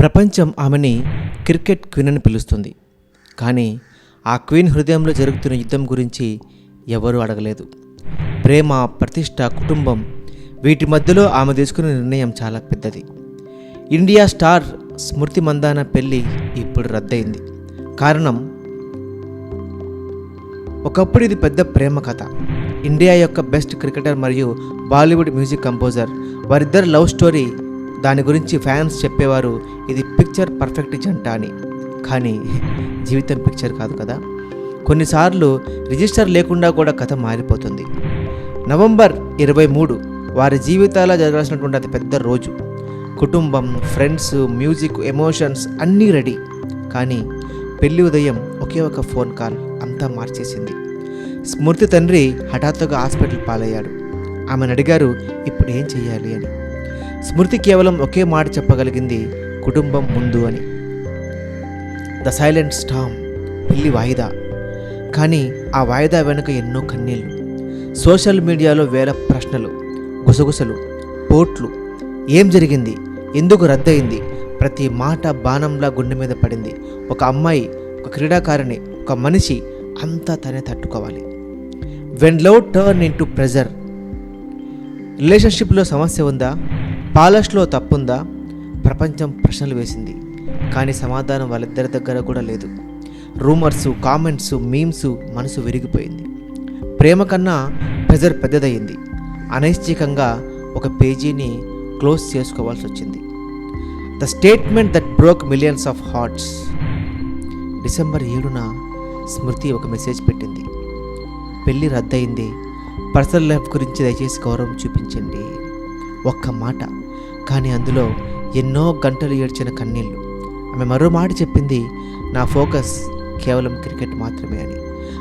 ప్రపంచం ఆమెని cricket queen అని పిలుస్తుంది. కానీ ఆ క్వీన్ హృదయంలో జరుగుతున్న యుద్ధం గురించి ఎవరూ అడగలేదు. ప్రేమ ప్రతిష్ట కుటుంబం వీటి మధ్యలో ఆమె తీసుకున్న నిర్ణయం చాలా పెద్దది. ఇండియా స్టార్ స్మృతి మందాన పెళ్ళి ఇప్పుడు రద్దయింది. కారణం? ఒకప్పుడు ఇది పెద్ద ప్రేమ కథ. ఇండియా యొక్క బెస్ట్ క్రికెటర్ మరియు బాలీవుడ్ మ్యూజిక్ కంపోజర్ వారిద్దరు లవ్ స్టోరీ దాని గురించి ఫ్యాన్స్ చెప్పేవారు ఇది పిక్చర్ పర్ఫెక్ట్ జంట అని. కానీ జీవితం పిక్చర్ కాదు కదా. కొన్నిసార్లు రిజిస్టర్ లేకుండా కూడా కథ మారిపోతుంది. నవంబర్ ఇరవై మూడు వారి జీవితాల జరగాల్సినటువంటి అతి పెద్ద రోజు. కుటుంబం ఫ్రెండ్స్ మ్యూజిక్ ఎమోషన్స్ అన్నీ రెడీ కానీ పెళ్ళి ఉదయం ఒకే ఒక ఫోన్ కాల్ అంతా మార్చేసింది. స్మృతి తండ్రి హఠాత్తుగా హాస్పిటల్ పాలయ్యాడు. ఆమెను అడిగారు ఇప్పుడు ఏం చేయాలి అని. స్మృతి కేవలం ఒకే మాట చెప్పగలిగింది కుటుంబం ముందు అని. ద సైలెంట్ స్టామ్ పెళ్ళి వాయిదా. కానీ ఆ వాయిదా వెనుక ఎన్నో కన్నీళ్ళు సోషల్ మీడియాలో వేల ప్రశ్నలు గుసగుసలు పోట్లు. ఏం జరిగింది? ఎందుకు రద్దయింది? ప్రతి మాట బాణంలా గుండె మీద పడింది. ఒక అమ్మాయి ఒక క్రీడాకారిణి ఒక మనిషి అంతా తనే తట్టుకోవాలి. When love turn into pressure రిలేషన్షిప్లో సమస్య ఉందా? పాలస్లో తప్పుందా? ప్రపంచం ప్రశ్నలు వేసింది. కానీ సమాధానం వాళ్ళిద్దరి దగ్గర కూడా లేదు. రూమర్స్ కామెంట్స్ మీమ్స్ మనసు విరిగిపోయింది. ప్రేమ కన్నా ప్రెజర్ పెద్దదయ్యింది. అనైశ్చికంగా ఒక పేజీని క్లోజ్ చేసుకోవాల్సి వచ్చింది the statement that broke millions of hearts. December ఏడున స్మృతి ఒక మెసేజ్ పెట్టింది. పెళ్ళి రద్దయింది. పర్సనల్ లైఫ్ గురించి దయచేసి గౌరవం చూపించండి. ఒక్క మాట. కానీ అందులో ఎన్నో గంటలు ఏడ్చిన కన్నీళ్ళు. ఆమె మరో మాట చెప్పింది నా ఫోకస్ కేవలం క్రికెట్ మాత్రమే అని.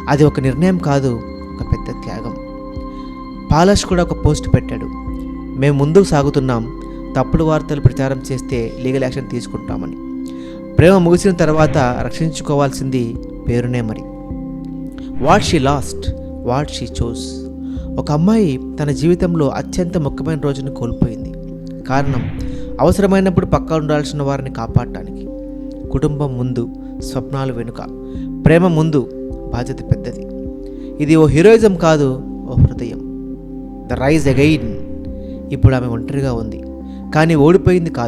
అది ఒక నిర్ణయం కాదు ఒక పెద్ద త్యాగం. పాలష్ కూడా ఒక పోస్ట్ పెట్టాడు. మేము ముందుకు సాగుతున్నాం తప్పుడు వార్తలు ప్రచారం చేస్తే లీగల్ యాక్షన్ తీసుకుంటామని. ప్రేమ ముగిసిన తర్వాత రక్షించుకోవాల్సింది పేరునే మరి. What she lost what she chose ఒక అమ్మాయి తన జీవితంలో అత్యంత ముఖ్యమైన రోజును కోల్పోయింది. కారణం అవసరమైనప్పుడు పక్క ఉండాల్సిన వారిని కాపాడటానికి. కుటుంబం ముందు స్వప్నాలు వెనుక ప్రేమ ముందు బాధ్యత పెద్దది. ఇది ఓ హీరోయిజం కాదు ఓ హృదయం. The rise again. ఇప్పుడు ఆమె ఒంటరిగా ఉంది. కానీ ఓడిపోయింది కాదు.